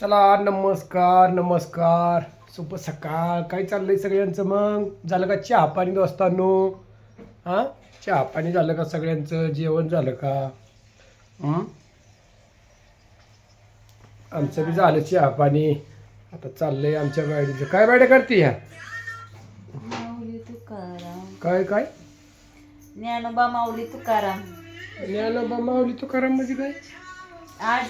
चला नमस्कार नमस्कार. शुभ सकाळ. काय चाललंय सगळ्यांचं मग? झालं का चहा पाणी दोस्तांनो? हां? चहा पाणी झालं का सगळ्यांचं? जेवण झालं का? आमचं बी झालं चहा पाणी. आता चाललंय आमच्या गाडीचं. काय गाड्या करते ह्या? काय काय? ज्ञानोबा माऊली तुकाराम. ज्ञानोबा माऊली तुकाराम म्हणजे काय? आज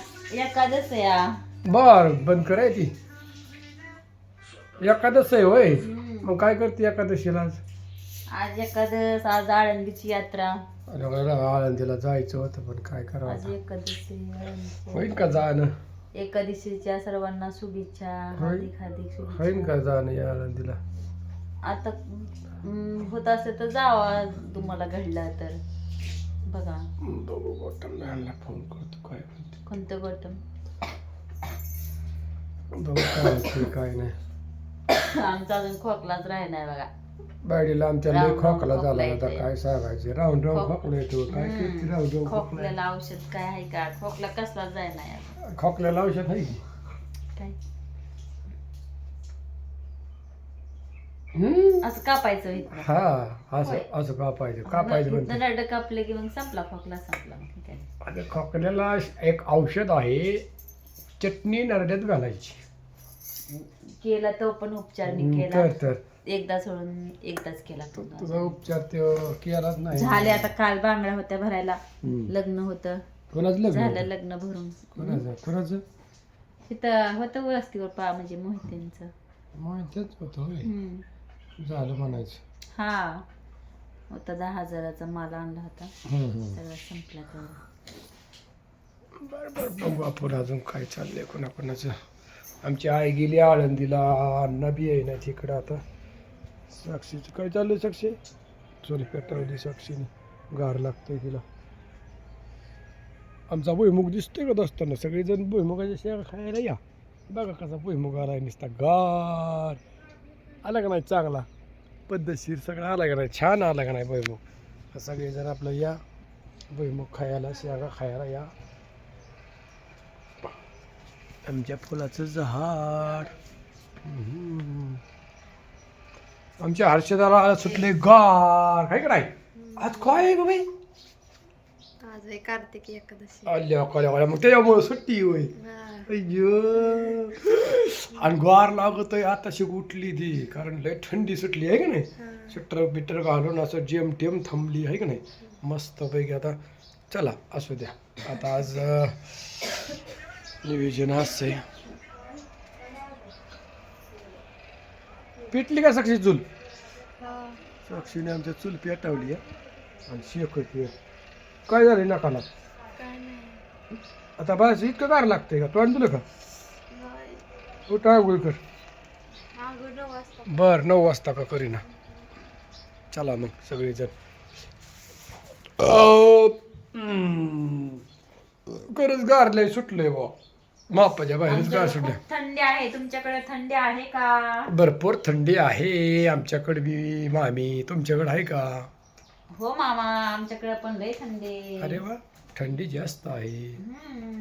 आहे आ. बर बंद करायची. एकादश आहे होय. मग काय करते एकादशीला आज? आज एकादश आज आळंदीची यात्रा. अरे मला आळंदीला जायचं होतं पण काय करावं आज आता? एकादशी आळंदीची. होईन का जाणं? एकादशीच्या सर्वांना शुभेच्छा. हार्दिक हार्दिक होईन का जाणं या आळंदीला? आता हम्म, होत असेल तर जावा तुम्हाला घडला तर. बघा. बघू बॉटम मॅनला फोन करतो काय म्हणते कोणतं बटन बघू काय नाही आमचा अजून खोकलाच राहिलाय बघा. बायडीला आमच्या लय राहून राहून खोकला झाला खोकला आता. येतोय. काय सांगायचे? राहून राहून खोक- खोकला येतो काय हम्म. करते राहून राहून खोकला खोकल्याला औषध काय आहे का? खोकला कसला यार खोकल्याला औषध आहे की? काय? हम्म. असं कापायचं. हा असं होय. असं कापायचं. कापायचं इथं म्हणते. कापले की मग संपला खोकला संपला मग. आता खोकल्याला एक औषध आहे. चटणी नरड्यात घालायची. केला तो पण उपचार मी केला. तर तर. एकदा सोडून एकदाच केला तु- पुन्हा. तुझा उपचार ते केलाच नाही. झाले आता काल बांगड्या होत्या भरायला. हम्म. लग्न होतं. कोणाचं लग्न झालं होतं? लग्न भरून. कोणाचं? कोणाचं? तिथं होतं वस्तीवर पा म्हणजे मोहितेंचं. मग तेच होतं होय. हम्म. झालं म्हणायचं. हा. होता दहा हजाराचा माल आणला होता. हम्म, हम्म. सगळं संपला तर बरं बरं. बघू आपण अजून काय चाललंय कोणाकोणाचं? आमची आई गेली आळंदीला. अण्णा बी आहे ना तिकडं आता. साक्षीचं काय चाललंय साक्षी? चोरी पेटवली साक्षीने. गार लागतंय तिला. आमचा भुईमुग दिसतोय का असताना सगळेजण भुईमुगाच्या शेगा खायला या. बघा कसा भुईमुग आलाय नुसता गार. आला का नाही चांगला? पद्धतशीर सगळा आला का नाही? छान आला का नाही भुईमुग? सगळेजण आपलं या. भुईमुग खायला शेगा खायला या. आमच्या फुलाचं झाड. आमच्या हर्षदाला सुटले गार. काय काय आज काय आहे बाई आज आहे कार्तिकी एकादशी. आल्या कळ्या मग त्याच्यामुळे सुट्टी होय. अय्यो. आणि गार लागतोय आताशी उठली ती कारण लय थंडी सुटली आहे का नाही. स्वेटर बिटर घालून असं जेम टेम थांबली आहे का नाही? मस्त पैकी आता चला असू द्या. आता आज असं आहे पेटली का साक्षी चूल. साक्षीने आमच्या चूल पेटवली आहे. आणि शेकत काय झालं नकाला? आता बस इतकं गार लागतंय का? तोंड तुला का. उठा आंघोळ कर. बर नऊ वाजता का करीना. चला मग सगळेजण. खरंच गारलंय सुटलंय बा मापाच्या बाहेरच गार आमच्याकडे सुटलंय. खूप थंडी आहे. तुमच्याकडे थंडी आहे का? भरपूर थंडी आहे. आमच्याकडे बी मामी तुमच्याकडे आहे का? हो मामा आमच्याकडे पण लय थंडी. अरे वा थंडी जास्त आहे. हम्म.